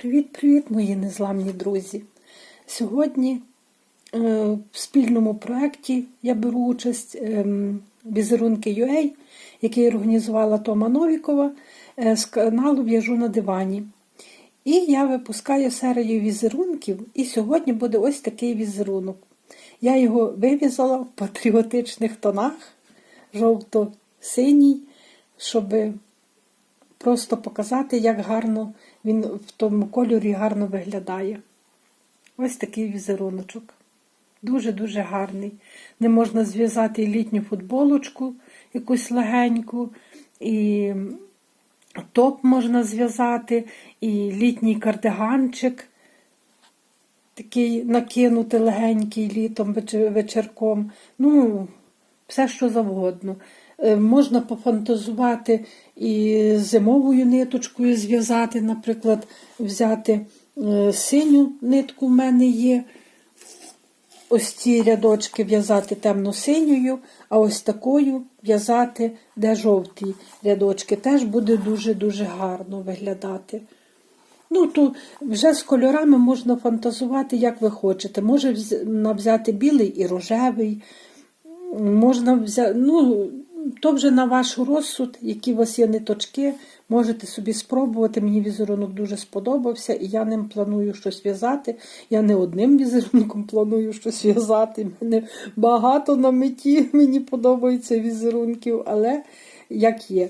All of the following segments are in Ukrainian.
Привіт-привіт, мої незламні друзі! Сьогодні е, в спільному проєкті я беру участь е, візерунки UA, який організувала Тома Новікова е, з каналу В'яжу на дивані. І я випускаю серію візерунків, і сьогодні буде ось такий візерунок. Я його вивізала в патріотичних тонах, жовто-синій, щоб просто показати, як гарно він в тому кольорі гарно виглядає. Ось такий візеруночок. Дуже-дуже гарний. Не можна зв'язати літню футболочку, якусь легеньку, і топ можна зв'язати, і літній кардиганчик, такий накинути легенький літом вечірком. Ну, все, що завгодно. Е, можна пофантазувати і зимовою ниточкою зв'язати, наприклад, взяти е, синю нитку в мене є. Ось ці рядочки в'язати темно-синьою, а ось такою в'язати, де жовті рядочки, теж буде дуже-дуже гарно виглядати. Ну, то вже з кольорами можна фантазувати, як ви хочете. Можна взяти білий і рожевий, можна взяти, ну, то вже на ваш розсуд, які у вас є ниточки, можете собі спробувати. Мені візерунок дуже сподобався, і я ним планую щось в'язати. Я не одним візерунком планую щось в'язати. Мене багато на меті, мені подобаються візерунків, але як є.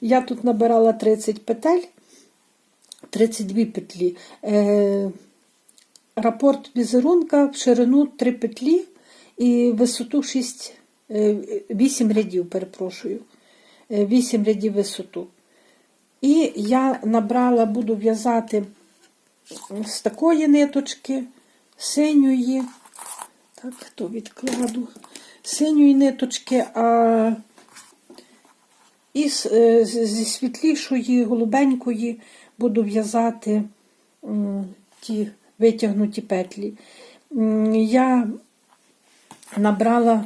Я тут набирала 30 петель, 32 петлі. Е, Рапорт візерунка в ширину 3 петлі і висоту 6 8 е, рядів, перепрошую, 8 е, рядів висоту. І я набрала, буду в'язати з такої ниточки, синьої, так, то відкладу, синьої ниточки, а і е, зі світлішої, голубенької буду в'язати ті витягнуті петлі. Я набрала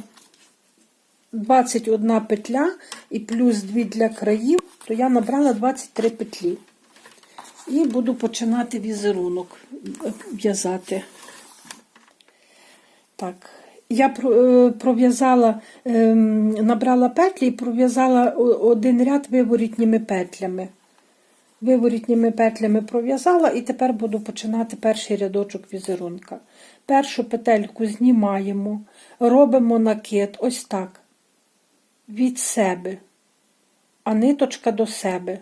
21 петля і плюс 2 для країв, то я набрала 23 петлі. І буду починати візерунок в'язати. Так, я е, пров'язала, ем, набрала петлі і пров'язала один ряд виворітніми петлями. Виворітніми петлями пров'язала, і тепер буду починати перший рядочок візерунка. Першу петельку знімаємо, робимо накид, ось так від себе, а ниточка до себе.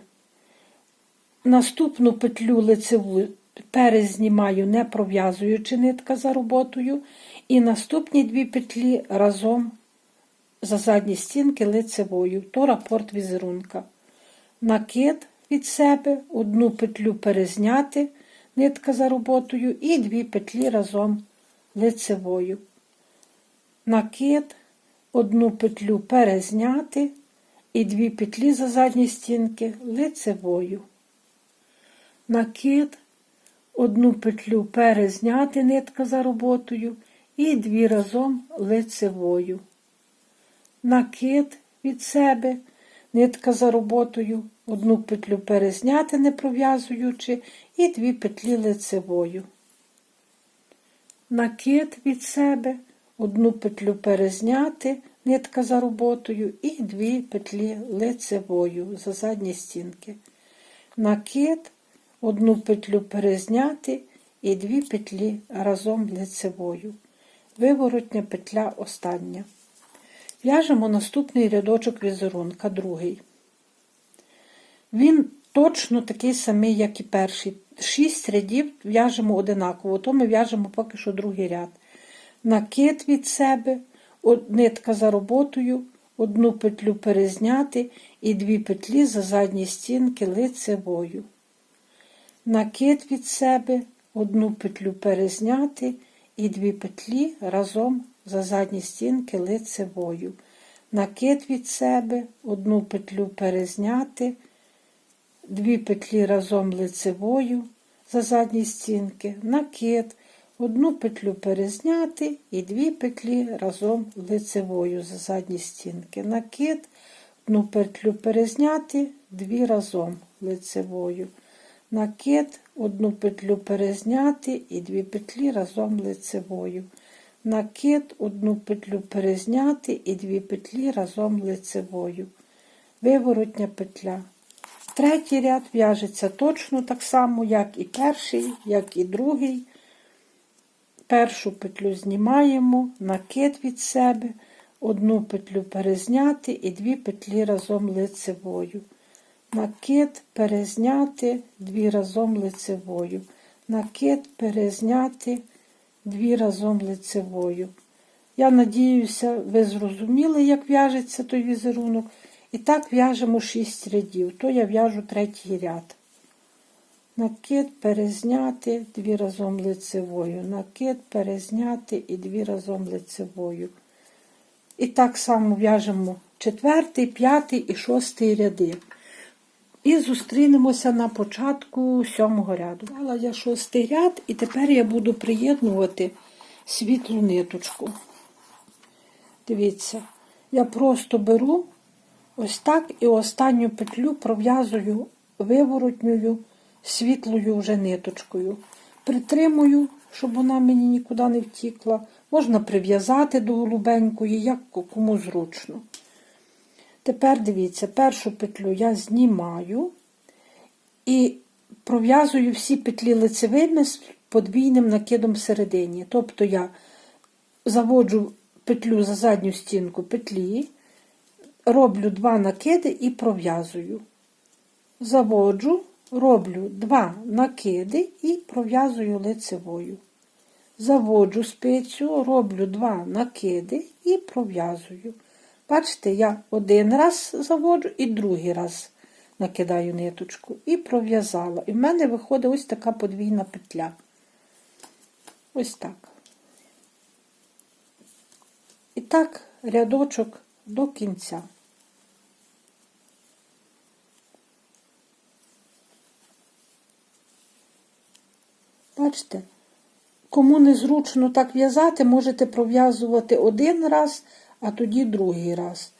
Наступну петлю лицеву перезнімаю, не пров'язуючи нитка за роботою, і наступні дві петлі разом за задні стінки лицевою, то рапорт візерунка. Накид від себе, одну петлю перезняти, нитка за роботою, і дві петлі разом лицевою. Накид, одну петлю перезняти і дві петлі за задні стінки лицевою. Накид, одну петлю перезняти нитка за роботою і дві разом лицевою. Накид від себе, нитка за роботою, одну петлю перезняти, не пров'язуючи, і дві петлі лицевою. Накид від себе одну петлю перезняти, нитка за роботою, і дві петлі лицевою за задні стінки. Накид, одну петлю перезняти і дві петлі разом лицевою. Виворотня петля остання. В'яжемо наступний рядочок візерунка, другий. Він точно такий самий, як і перший. Шість рядів в'яжемо одинаково, то ми в'яжемо поки що другий ряд накид від себе, нитка за роботою, одну петлю перезняти і дві петлі за задні стінки лицевою. Накид від себе, одну петлю перезняти і дві петлі разом за задні стінки лицевою. Накид від себе, одну петлю перезняти, дві петлі разом лицевою за задні стінки, накид, Одну петлю перезняти і дві петлі разом лицевою за задні стінки. Накид, одну петлю перезняти, дві разом лицевою. накид, одну петлю перезняти і дві петлі разом лицевою. Накид, одну петлю перезняти і дві петлі разом лицевою. Виворотня петля. Третій ряд в'яжеться точно так само, як і перший, як і другий. Першу петлю знімаємо, накид від себе, одну петлю перезняти і дві петлі разом лицевою. Накид перезняти, дві разом лицевою. Накид перезняти, дві разом лицевою. Я надіюся, ви зрозуміли, як в'яжеться той візерунок. І так в'яжемо 6 рядів, то я в'яжу третій ряд. Накид перезняти дві разом лицевою. Накид перезняти і дві разом лицевою. І так само в'яжемо четвертий, п'ятий і шостий ряди. І зустрінемося на початку сьомого ряду. Дала я шостий ряд, і тепер я буду приєднувати світлу ниточку. Дивіться, я просто беру ось так і останню петлю пров'язую виворотньою світлою вже ниточкою. Притримую, щоб вона мені нікуди не втікла. Можна прив'язати до голубенької, як кому зручно. Тепер дивіться, першу петлю я знімаю і пров'язую всі петлі лицевими з подвійним накидом всередині. Тобто я заводжу петлю за задню стінку петлі, роблю два накиди і пров'язую. Заводжу, роблю два накиди і пров'язую лицевою. Заводжу спицю, роблю два накиди і пров'язую. Бачите, я один раз заводжу і другий раз накидаю ниточку і пров'язала. І в мене виходить ось така подвійна петля. Ось так. І так рядочок до кінця. Бачите? Кому незручно так в'язати, можете пров'язувати один раз, а тоді другий раз.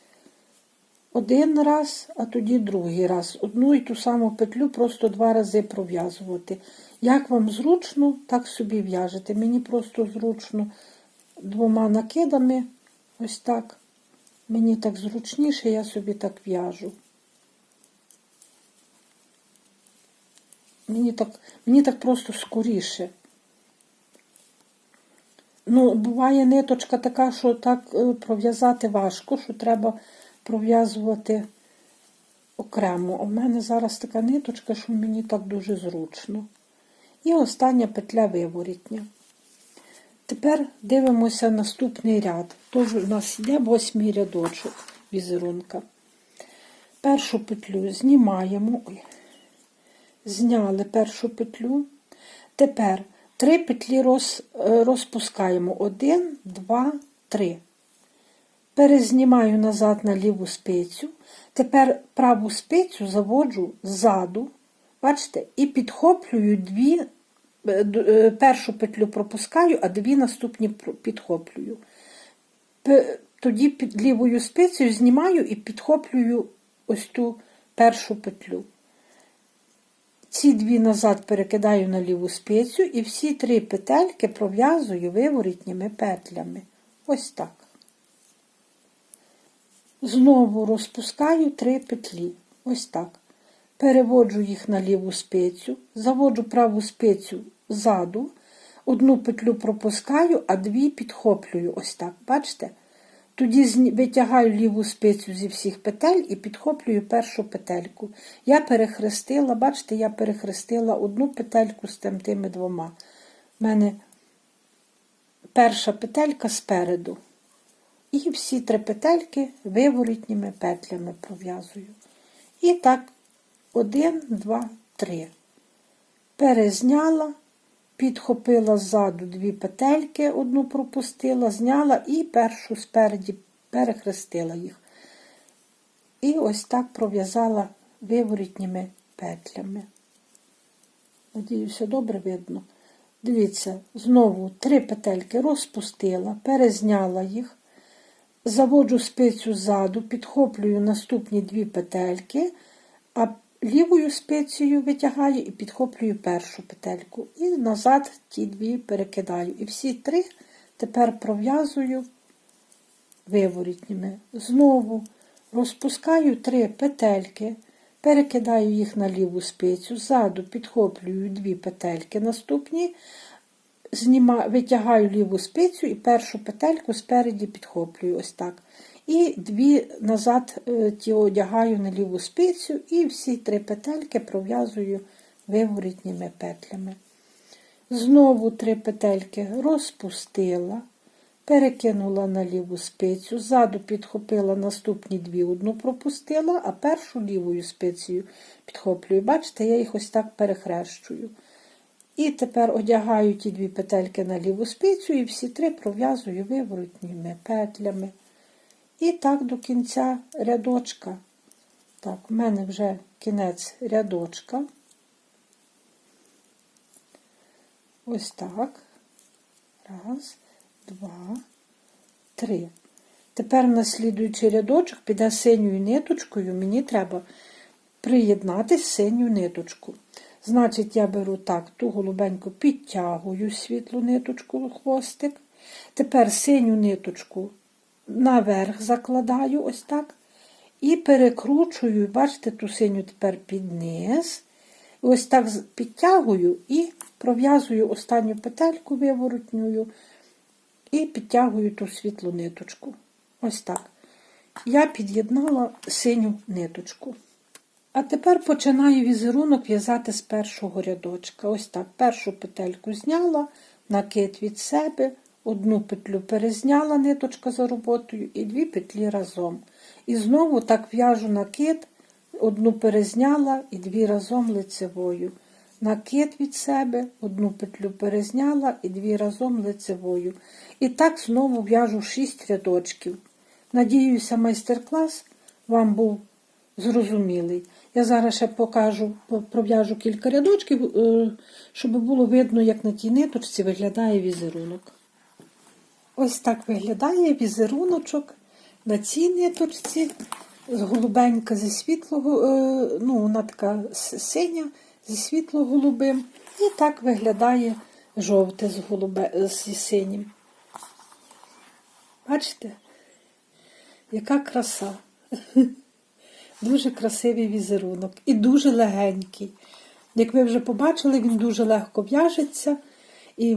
Один раз, а тоді другий раз. Одну і ту саму петлю просто два рази пров'язувати. Як вам зручно, так собі в'яжете. Мені просто зручно двома накидами, ось так. Мені так зручніше, я собі так в'яжу. Мені так, мені так просто скоріше. Ну, буває ниточка така, що так е, пров'язати важко, що треба пров'язувати окремо. У мене зараз така ниточка, що мені так дуже зручно. І остання петля виворітня. Тепер дивимося наступний ряд. Тож у нас йде восьмий рядочок візерунка. Першу петлю знімаємо, ой, зняли першу петлю. Тепер три петлі роз, е, розпускаємо. Один, два, три. Перезнімаю назад на ліву спицю. Тепер праву спицю заводжу ззаду, бачите, і підхоплюю дві, е, е, першу петлю пропускаю, а дві наступні підхоплюю. Тоді під лівою спицею знімаю і підхоплюю ось ту першу петлю. Ці дві назад перекидаю на ліву спицю і всі три петельки пров'язую виворітніми петлями. Ось так. Знову розпускаю три петлі. Ось так. Переводжу їх на ліву спицю, заводжу праву спицю ззаду, одну петлю пропускаю, а дві підхоплюю. Ось так. Бачите? Тоді витягаю ліву спицю зі всіх петель і підхоплюю першу петельку. Я перехрестила, бачите, я перехрестила одну петельку з тим, тими двома. У мене перша петелька спереду. І всі три петельки виворітніми петлями пров'язую. І так, один, два, три. Перезняла, підхопила ззаду дві петельки, одну пропустила, зняла і першу спереді перехрестила їх. І ось так пров'язала виворітніми петлями. Надіюся, добре видно. Дивіться, знову три петельки розпустила, перезняла їх, заводжу спицю ззаду, підхоплюю наступні дві петельки, а лівою спицею витягаю і підхоплюю першу петельку. І назад ті дві перекидаю. І всі три тепер пров'язую виворітніми. Знову розпускаю три петельки, перекидаю їх на ліву спицю, ззаду підхоплюю дві петельки наступні, зніма, витягаю ліву спицю і першу петельку спереді підхоплюю ось так. І дві назад е, ті одягаю на ліву спицю, і всі три петельки пров'язую виворітніми петлями. Знову три петельки розпустила, перекинула на ліву спицю, ззаду підхопила наступні дві, одну пропустила, а першу лівою спицею підхоплюю. Бачите, я їх ось так перехрещую. І тепер одягаю ті дві петельки на ліву спицю і всі три пров'язую виворотніми петлями. І так до кінця рядочка. Так, в мене вже кінець рядочка. Ось так. Раз, два, три. Тепер на слідуючий рядочок піде синьою ниточкою, мені треба приєднати синю ниточку. Значить, я беру так, ту голубеньку підтягую світлу ниточку, хвостик. Тепер синю ниточку наверх закладаю ось так. І перекручую, бачите, ту синю тепер під низ. Ось так підтягую і пров'язую останню петельку виворотнюю і підтягую ту світлу ниточку. Ось так. Я під'єднала синю ниточку. А тепер починаю візерунок в'язати з першого рядочка. Ось так. Першу петельку зняла, накид від себе, одну петлю перезняла ниточка за роботою і дві петлі разом. І знову так в'яжу накид, одну перезняла і дві разом лицевою. Накид від себе, одну петлю перезняла і дві разом лицевою. І так знову в'яжу 6 рядочків. Надіюся, майстер-клас вам був зрозумілий. Я зараз ще покажу, пров'яжу кілька рядочків, е, щоб було видно, як на тій ниточці виглядає візерунок. Ось так виглядає візеруночок на цій ниточці. Голубенька зі світлого, е, ну, вона така синя зі світло-голубим. І так виглядає жовте з голубе, зі синім. Бачите? Яка краса. Дуже красивий візерунок і дуже легенький. Як ви вже побачили, він дуже легко в'яжеться, і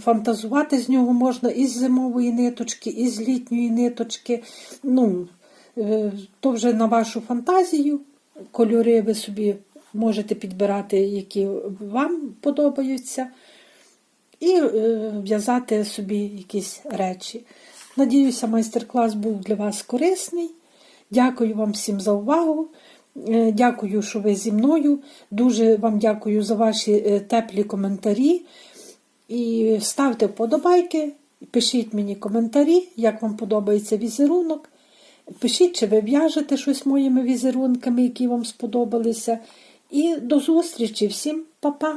фантазувати з нього можна із зимової ниточки, і з літньої ниточки. Ну, е, то вже на вашу фантазію. Кольори ви собі можете підбирати, які вам подобаються, і е, в'язати собі якісь речі. Надіюся, майстер-клас був для вас корисний. Дякую вам всім за увагу. Е, Дякую, що ви зі мною. Дуже вам дякую за ваші теплі коментарі. І ставте вподобайки, пишіть мені коментарі, як вам подобається візерунок. Пишіть, чи ви в'яжете щось моїми візерунками, які вам сподобалися. І до зустрічі. Всім па-па!